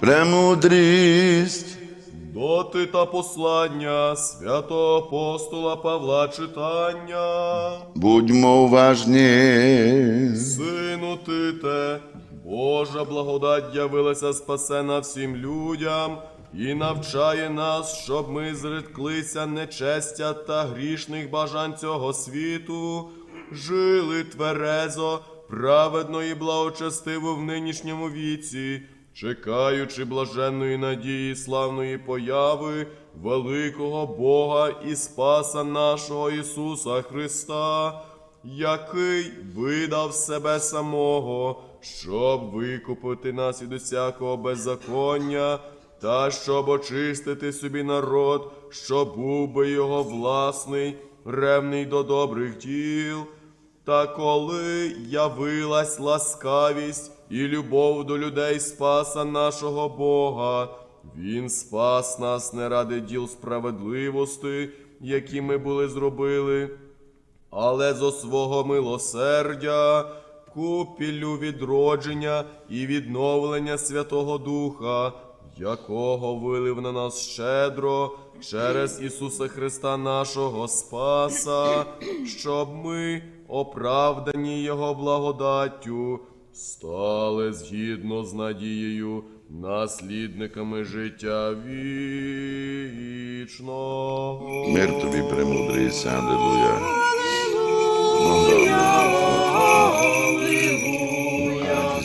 Премудрість, Доти та послання святого апостола Павла читання. будьмо уважні. Сину Тите, Божа благодать явилася спасена всім людям і навчає нас, щоб ми зритклися нечестя та грішних бажань цього світу, жили тверезо, праведно і благочестиво в нинішньому віці, чекаючи блаженної надії славної появи великого Бога і Спаса нашого Ісуса Христа який видав себе самого, щоб викупити нас від усякого беззаконня, та щоб очистити собі народ, що був би його власний, ревний до добрих діл. Та коли явилась ласкавість і любов до людей Спаса нашого Бога, Він спас нас не ради діл справедливості, які ми були зробили, але зо свого милосердя, купіллю відродження і відновлення Святого Духа, якого вилив на нас щедро через Ісуса Христа нашого Спаса, щоб ми, оправдані Його благодаттю, стали згідно з надією наслідниками життя вічного. Мир тобі, премудрість, алілуя.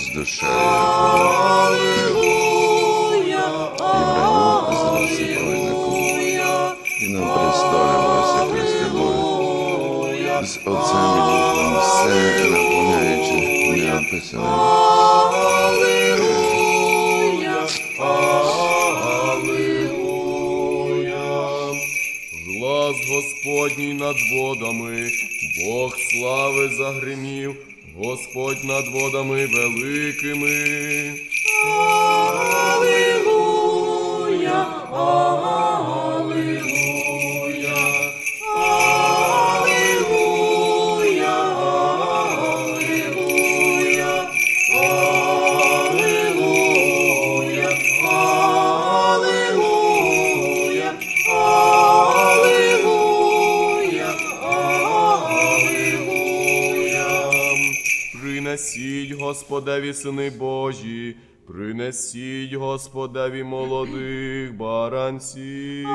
Радість душею. Ім'я засипай на. І на З Отцем і все наповняючи неописане. Глас Господній над водами, Бог слави загримів, Господь над водами великими. Принесіть Господеві сини Божі, принесіть Господеві молодих баранців.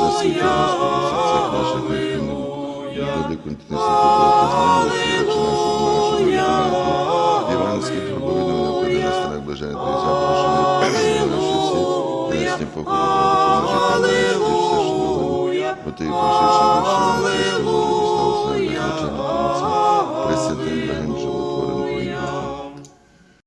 Засвіти, Господи, серцях наших вікнів. Влади континенції Бога, нашого нашого на коли на станах блаження Твої запрошені. Наші всі, ясні покори,